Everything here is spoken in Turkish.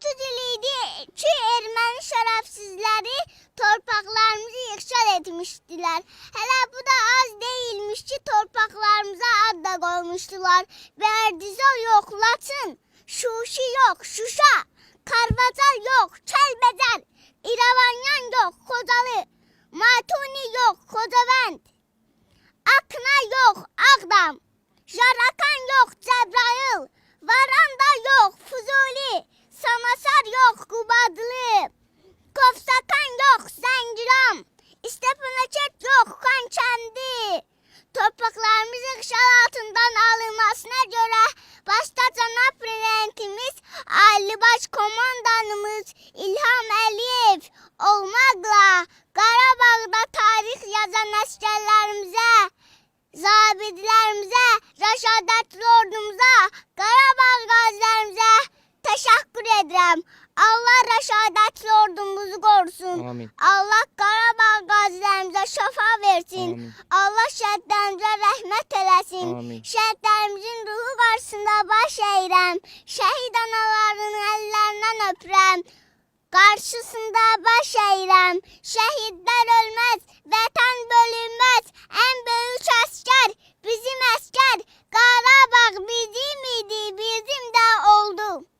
30 il idi ki erməni şərəfsizləri torpaqlarımızı yıxşal etmişdilər. Hələ bu da az değilmiş ki torpaqlarımıza ad da qoymuşdular. Bərdizə yox, Laçın, Şuşi yox, Şuşa, Karvacal yox, Kəlbəcər, İrəvanyan yox, Xocalı, Matuni yox, Xocavənd, Akna yox, Ağdam, Jarakan yox, Cəbrayıl, Varanda Kovsakan yox, Zəngiram, İstepanaket yok, Xankəndi. Torpaqlarımızın işğal altından alınmasına görə başta cənab prezidentimiz Ali Baş Komandanımız İlham Əliyev olmaqla Qarabağda tarix yazan əsgərlərimizə, zabitlərimizə, rəşadətli Allah rəşadətli ordumuzu qorusun. Amin. Allah Qarabağ qazilərimizə şəfa versin. Amin. Allah şəhidlərimizə rəhmət eləsin. Amin. Şəhidlərimizin ruhu qarşısında baş əyirəm. Şəhid anaların əllərindən öpürəm. Qarşısında baş. Şəhidlər ölməz, vətən bölük